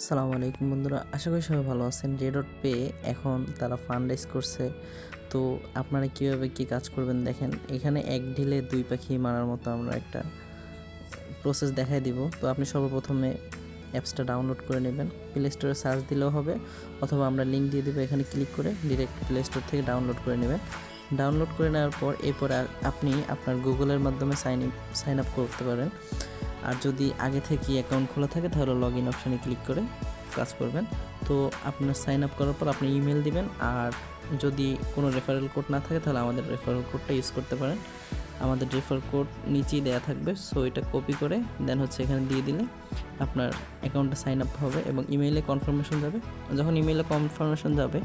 আসসালামু আলাইকুম বন্ধুরা, আশা করি সবাই ভালো আছেন। ডট পে এখন তারা ফান্ড রাইজ করছে। তো আপনারা কীভাবে কী কাজ করবেন দেখেন, এখানে এক ঢিলে দুই পাখি মারার মতো আমরা একটা প্রসেস দেখাই দিব। তো আপনি সর্বপ্রথমে অ্যাপসটা ডাউনলোড করে নেবেন। প্লে স্টোরে সার্চ দিলেও হবে, অথবা আমরা লিঙ্ক দিয়ে দেবো এখানে ক্লিক করে ডিরেক্ট প্লে স্টোর থেকে ডাউনলোড করে নেবেন। ডাউনলোড করে নেওয়ার পর এরপর আপনি আপনার গুগলের মাধ্যমে সাইন সাইন আপ করতে পারেন। আর যদি আগে থেকে অ্যাকাউন্ট খোলা থাকে, তাহলে লগ ইন অপশানে ক্লিক করে কাজ করবেন। তো আপনার সাইন আপ করার পর আপনি ইমেল দিবেন, আর যদি কোনো রেফারেল কোড না থাকে, তাহলে আমাদের রেফারেল কোডটা ইউজ করতে পারেন। আমাদের রেফার কোড নিচেই দেওয়া থাকবে সো এটা কপি করে দেন হচ্ছে এখানে দিয়ে দিলে আপনার অ্যাকাউন্টটা সাইন আপ হবে এবং ইমেইলে কনফার্মেশন যাবে। যখন ইমেইলে কনফার্মেশন যাবে,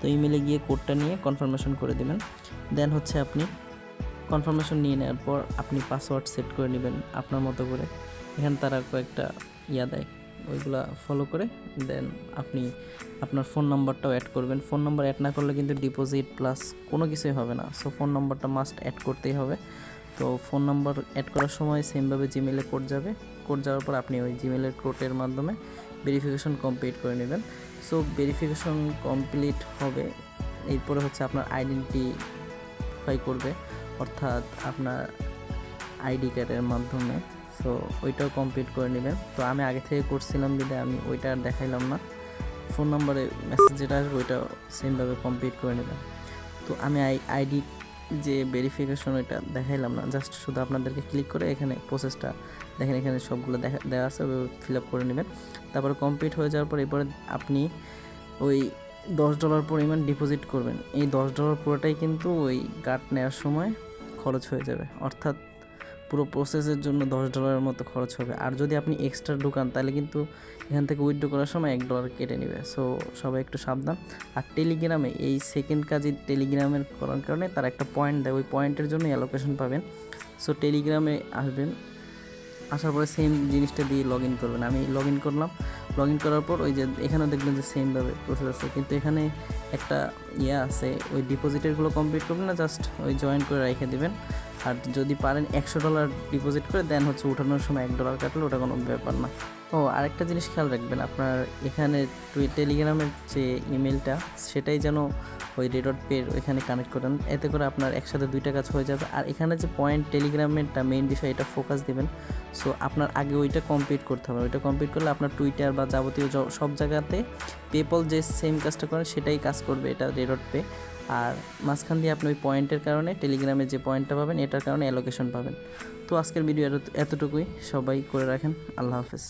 তো ইমেইলে গিয়ে কোডটা নিয়ে কনফার্মেশন করে দেবেন। দেন হচ্ছে আপনি কনফার্মেশন নিয়ে নেওয়ার পর আপনি পাসওয়ার্ড সেট করে নেবেন আপনার মতো করে। এখানে তারা কয়েকটা ইয়া দেয়, ওইগুলা ফলো করে দেন আপনি আপনার ফোন নাম্বারটাও অ্যাড করবেন। ফোন নাম্বার অ্যাড না করলে কিন্তু ডিপোজিট প্লাস কোনো কিছুই হবে না। সো ফোন নাম্বারটা মাস্ট অ্যাড করতেই হবে। তো ফোন নাম্বার অ্যাড করার সময় সেমভাবে জিমেলে কোড যাবে। কোড যাওয়ার পর আপনি ওই জিমেলের কোডের মাধ্যমে ভেরিফিকেশন কমপ্লিট করে নেবেন। সো ভেরিফিকেশন কমপ্লিট হবে, এরপরে হচ্ছে আপনার আইডেন্টিফাই করবে। অর্থাৎ আপনার আইডি কার্ডের মাধ্যমে। সো ওইটাও কমপ্লিট করে নেবেন। তো আমি আগে থেকে করছিলাম বিদে আমি ওইটা আর দেখাইলাম না। ফোন নম্বরে মেসেজ যেটা আসবে ওইটা সেমভাবে কমপ্লিট করে নেবেন। তো আমি আই, আইডি যে ভেরিফিকেশন ওইটা দেখাইলাম না। জাস্ট শুধু আপনাদেরকে ক্লিক করে এখানে প্রসেসটা দেখেন, এখানে সবগুলো দেখা, দেওয়া আছে ফিল আপ করে নেবেন। তারপরে কমপ্লিট হয়ে যাওয়ার পর এরপরে আপনি ওই দশ ডলার পরিমাণ ডিপোজিট করবেন। এই দশ ডলার পুরোটাই কিন্তু ওই কার্ড নেওয়ার সময় খরচ হয়ে যাবে। অর্থাৎ পুরো প্রসেসের জন্য দশ ডলারের মতো খরচ হবে। আর যদি আপনি এক্সট্রা ঢুকান, তাহলে কিন্তু এখান থেকে উইথড্র করার সময় এক ডলার কেটে নেবে। সো সবাই একটু সাবধান। আর টেলিগ্রামে এই সেকেন্ড কাজই টেলিগ্রামের করার কারণে তার একটা পয়েন্ট দেয়। ওই পয়েন্টের জন্য অ্যালোকেশন পাবেন। সো টেলিগ্রামে আসবেন। আসার পরে সেম জিনিসটা দিয়ে লগ ইন করবেন। আমি লগ ইন করলাম। লগ ইন করার পর ওই যে এখানেও দেখবেন যে সেমভাবে প্রসেস আছে। কিন্তু এখানে একটা ইয়ে আছে, ওই ডিপোজিটেরগুলো কমপ্লিট করবেন না জাস্ট ওই জয়েন করে রেখে দেবেন। আর যদি পারেন একশো ডলার ডিপোজিট করে দেন হচ্ছে উঠানোর সময় এক ডলার কাটলে, ওটা কোনো ব্যাপার না। ও, আরেকটা জিনিস খেয়াল রাখবেন, আপনার এখানে টেলিগ্রামের যে ইমেলটা সেটাই যেন ওই রেডট পের ওইখানে কানেক্ট করেন এতে করে আপনার একসাথে দুইটা কাজ হয়ে যাবে। আর এখানে যে পয়েন্ট টেলিগ্রামেরটা মেইন বিষয়, এটা ফোকাস দেবেন। সো আপনার আগে ওইটা কমপ্লিট করতে হবে। ওইটা কমপ্লিট করলে আপনার টুইটার বা যাবতীয় সব জায়গাতে পেপল যে সেম কাজটা করেন, সেটাই কাজ করবে এটা রেডট পে আর মাঝখান দিয়ে আপনি ওই পয়েন্টের কারণে টেলিগ্রামে যে পয়েন্টটা পাবেন, এটার কারণে অ্যালোকেশন পাবেন। তো আজকের ভিডিও এতটুকুই। সবাই করে রাখেন। আল্লাহ হাফেজ।